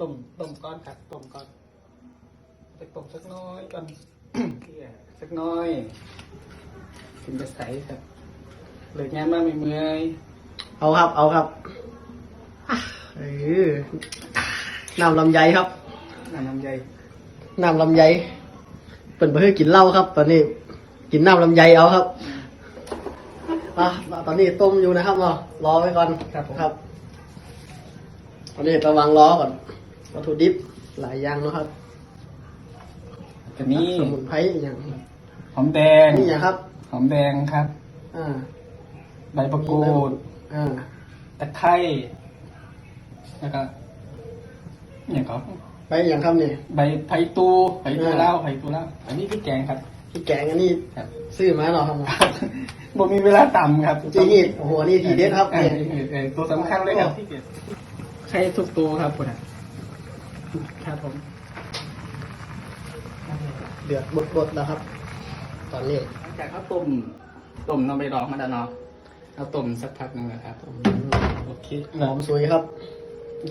ต้มต้มก้อนครับต้มก้อนไปต้มสักน้อยก่อนสักน้อยถึงจะใสครับเลิกงานมาไม่เมื่อยเอาครับ เอาครับเออน้ำลำไยครับน้ำน้ำใยน้ำลำไยเป็นเพื่อกินเหล้าครับ ตอนนี้ กินน้ำลำไยเอาครับอะตอนนี้ต้มอยู่นะครับเนาะรอไว้ก่อนครับผมครับตอนนี้ระวังล้อก่อน วัตถุดิบหลายอย่างเนาะครับแต่นี่สมุนไพรอย่างหอมแดงนี่อย่างครับ หอมแดงครับ อ่า ใบมะกรูดอ่าตะไคร้แล้วก็อย่างก็ไปอย่างครับนี่ใบไผ่ตูไผ่ตูอ่าเล่าวไผ่ตูเล่าวอันนี้พริกแกงครับพี่แกงอันนี้ครับซื้อมาเนาะครับบ่มีเวลาต่ำครับจริงนี่โอ้โหนี่ทีเด็ดครับเอเนี่ยอเออเออตัวสำคัญเลยครับใช้ทุกตัวครับคุณอะ ครับผม เดือดบดๆแล้วครับ ตอนนี้หลังจากเขาต้มต้มน้ำใบดอกมาแล้วเนาะเอาต้มสักพักหนึงนะครับโอเคหอมสวยครับ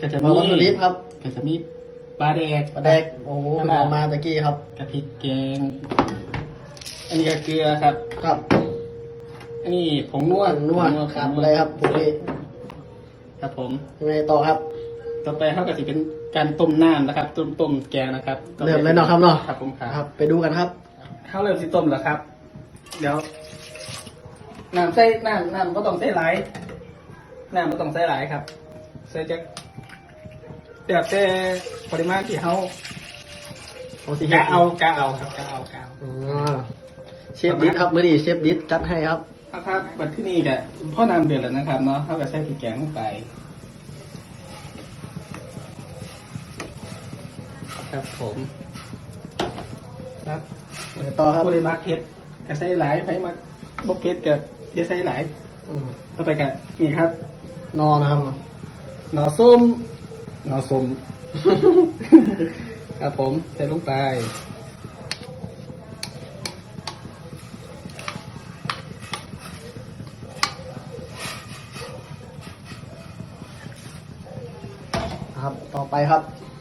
ก็จะมามีวัตถุดิบครับก็จะมีปลาแดกปลาแดกโอ้โหเพิ่งเอามาตะกี้ครับ กะพริกแกง อันนี้ก็เกลือครับ ครับอันนี้ผงนวดนวดขาดอะไรครับพวกนี้ครับผมยังไงต่อครับ ต่อไปเขาก็จะเป็นการต้มน้ำนะครับ ต้มต้มแกงนะครับเริ่มเลยเนาะครับเนาะครับผมคครัรับบไปดูกันครับข้าวเริ่มสิต้มแล้วครับ เดี๋ยวน้ำใส่น้ำน้ำก็ต้องใส่หลายน้ำก็ต้องใส่หลายครับใส่จะเดี๋ยวแต่ปริมาณที่เขาเอาสิกะเอากะเอาครับกะเอากะเอาอ๋อเชฟดิสครับมื่อนี้เชฟดิสจัดให้ครับถ้าครับบัดที่นี่กะพ่อน้ำเดือดแล้วนะครับเนาะเขาก็ใส่พริกแกงลงไป ครับผมครับไปต่อครับบริมาเผ็ดก็ใส่หลายไปมาบกเผ็ดกับเดี๋ยวใส่หลายอืมต่อไปกันนี่ครับ นอนะครับหน่อส้มหน่อส้มครับผมใส่ลงไปครับ ต่อไปครับปลา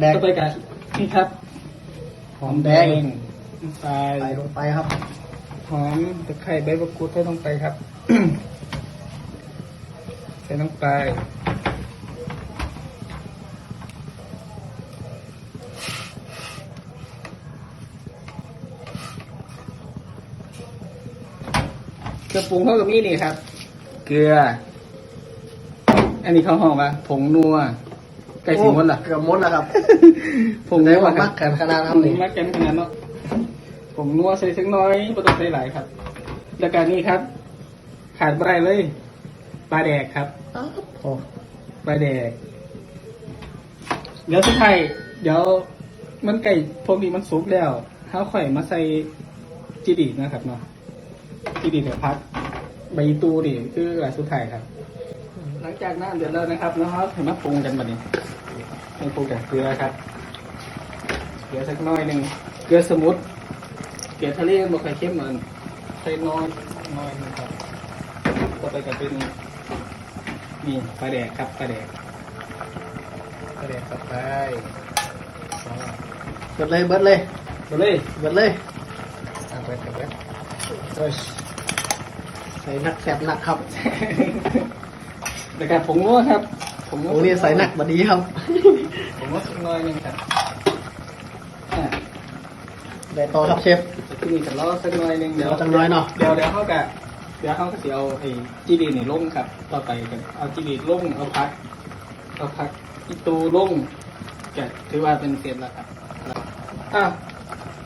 แดกต่อไปกันนี่ครับ หอมแดงลงไปใส่ลงไปครับ หอมตะไคร้ใบมะกรูดใส่ลงไปครับ ใส่ลงไปเครื่องปรุงเขากับนี่นี่ครับ เกลือ อันนี้เขาห้องว่าผงนัว ไก่สีมดล่ะ เกือบมดแล้วครับผงได้นัวว่าคมัรับกกันขนาดครับนี่มักกันขนาดเนาะผงนัวใส่สักน้อยไม่ต้องใส่หลายครับ แล้วการนี้ครับ ขาดไม่ได้เลยปลาแดกครับอ้าวโอ้ปลาแดก เดี๋ยวสุดท้ายเดี๋ยวมันไก่พวกนี้มันสุกแล้วเขาค่อยมาใส่จีดีนะครับเนาะจีดีเดี๋ยวพักใบตูดิคืออะไรสุดท้ายครับ หลังจากน้ำเดือดแล้วนะครับแล้วเราให้มาปรุงกันบัดนี้ให้ปรุงกับเกลือครับ เกลือสักหน้อยหนึ่งเกลือสมุทรเกลือทะเลมันค่อยเข้มเหมือนใส่น้อยน้อยนะครับต่อไปก็เป็นนี่ปลาแดกครับปลาแดกปลาแดกกับไปเบิดเลยเบิดเลยไปเลยเบิดเลยเอาไปเอาไปโอ้ยใส่หนักแสบหนักครับ แล้วก็ผงนัวครับผงนัวโอ้นี่ใส่หนักบดีครับผงนัวสักหน้อยหนึงครับอ่าได้ต่อครับเชฟที่นี่จะรอสักหน่อยหนึงเดี๋ยวรอสักหน่อยเนาะ เดี๋ยวเดี๋ยวเขากะเดี๋ยวเขาก็จะเอาไอ้จีดีนี่ลงครับ ต่อไปกันเอาจีดีลงเอาพักเอาพักอีตูลงก็ถือว่าเป็นเสร็จแล้วครับอะ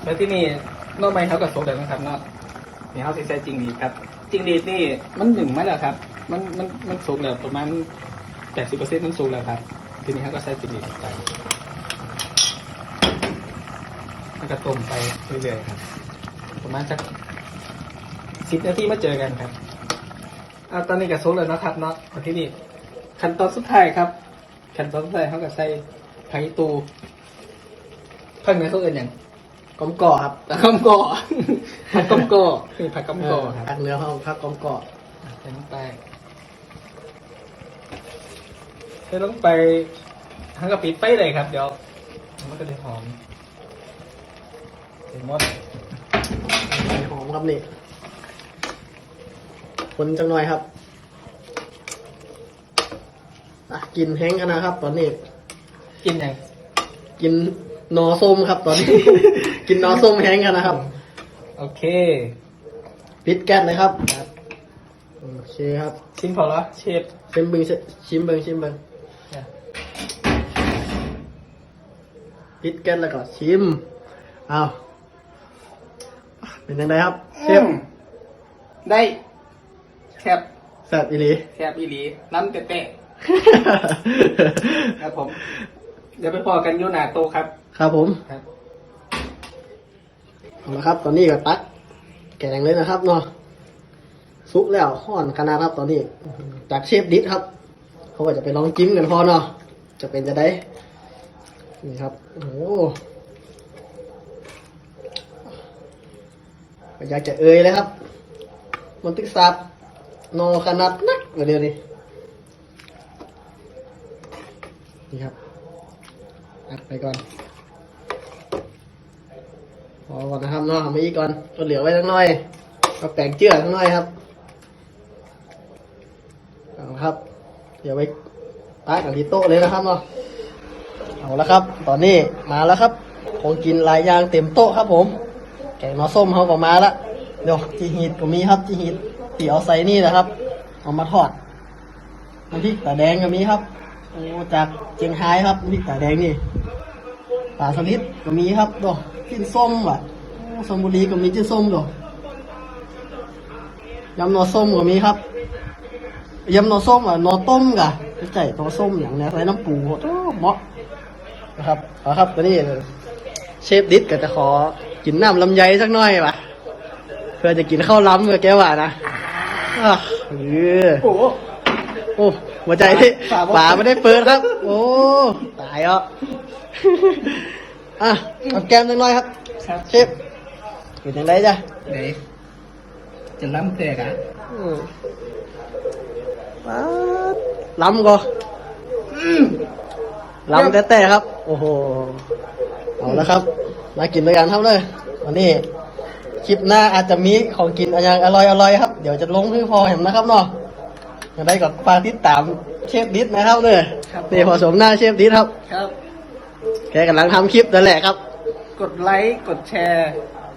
แล้วที่นี่นอกไม้เขาก็สดแล้วนะครับเนาะนี่เขาสิใส่จริงดีครับจริงดีนี่มันหนึ่งไหมล่ะครับ มันมันมันสุกแล้วประมาณแปดสิบเปอร์เซ็นต์มันสุกแล้วครับทีนี้เขาก็ใส่จริงดีไปแล้วก็ต้มไปเรื่อยๆครับ ประมาณสักสิบนาทีมาเจอกันครับอ่าตอนนี้กับซุปแล้วนะครับเนาะมาที่นี่ขั้นตอนสุดท้ายครับขั้นตอนสุดท้ายเขาก็ใส่ไผ่ตูเพิ่งในเขาเอื่นอย่างกลมก่อครับผักก้มก่อผักก้มก่อนี่ผักก้มก่อครับผักเนื้อห้องผักกลมก่อใส่ลงไป ใส่ลงไปทั้งกับปิดไฟเลยครับ เดี๋ยวมันก็จะหอมเห็นหมดหอมครับนี่คนจังหน่อยครับอะกินแห้งกันนะครับ ตอนนี้ กินยังกินหนอส้มครับ ตอนนี้ กินหนอส้มแห้งกันนะครับ โอเค ปิดแก๊สเลยครับ โอเคครับ ชิมพอแล้วเชฟชิมเบิงชิมเบิงชิมเบิงเนี่ย ปิดแก๊สแล้วก็ชิมเอาเป็นยังไงครับเชฟอืมได้แคบแซ่บอีหลีแคบอีหลีน้ำเตะๆครับผม เดี๋ยวไปพอกันอยูหนาโตครับ ครับผมครับเอาละครับ ตอนนี้ก็ตักแกงเลยนะครับเนาะซุกแล้วห่อนขนาดครับตอนนี้ จากเชฟดิสครับ เขาก็จะไปลองจิ้มกันพอเนาะ จะเป็นจะได้นี่ครับ โอ้โหก็อยากจะเอ่ยเลยครับ มันตึกซับนอขนาดนักเดียวนี้นี่ครับอัดไปก่อนพอก่อนนะครับนาะทำให้อีกก่อนก็เหลือไว้ทั้งน้อยก็แปลงเจือทั้งน้อยครับเอาละครับ เดี๋ยวไว้ ตั้งกันที่โต๊ะเลยนะครับเนาะเอาละครับ ตอนนี้มาแล้วครับของกินหลายอย่างเต็มโต๊ะครับผม แกงนอส้มเขาก็มาละเดี๋ยวจีฮีดก็มีครับจีฮีดที่เอาใส่นี่นะครับ เอามาทอดน้ำพริกตาแดงก็มีครับโอ้จากเจียงไฮ้ครับน้ำพริกตาแดงนี่ปลาสลิดก็มีครับดอกจิ้นส้มว่ะสมบุรีก็มีจิ้นส้มดอกยำนอส้มก็มีครับยำนอส้มอะนอต้มกะ ใจหนอส้มอย่างเนี้ยใส่น้ำปูโอ้เหมาะนะครับเอาครับตอนนี้เชฟดิสก็จะขอกินน้ำลำไยสักหน่อยว่ะเพื่อจะกินข้าวล้ำกับแกว่านะเออโอ้โหโอ้หัวใจที่ฝาบ่าไม่ได้เปิดครับ โอ้ตายอะอะเอาแก้มหน่อยครับ เชฟเป็นยังไงจ้ะเดี๋ยว จะล้ำแตกอะอืมป๊าดล้ำก็ล้ำแต่แต่ครับ โอ้โห เอาละครับ มากินด้วยกันครับเลยวันนี้คลิปหน้าอาจจะมีของกินอะไรอร่อยอร่อยๆครับ เดี๋ยวจะลงให้พอเห็นนะครับเนาะยังไงก็ฝากติดตามเชฟดิสนะครับเลยนี่ผสมหน้าเชฟดิสครับ ครับ แกกำลังทำคลิปนั่นแหละครับ กดไลค์ กดแชร์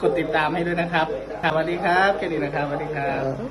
กดติดตามให้ด้วยนะครับครับสวัสดีครับแค่นี้นะครับสวัสดีครับ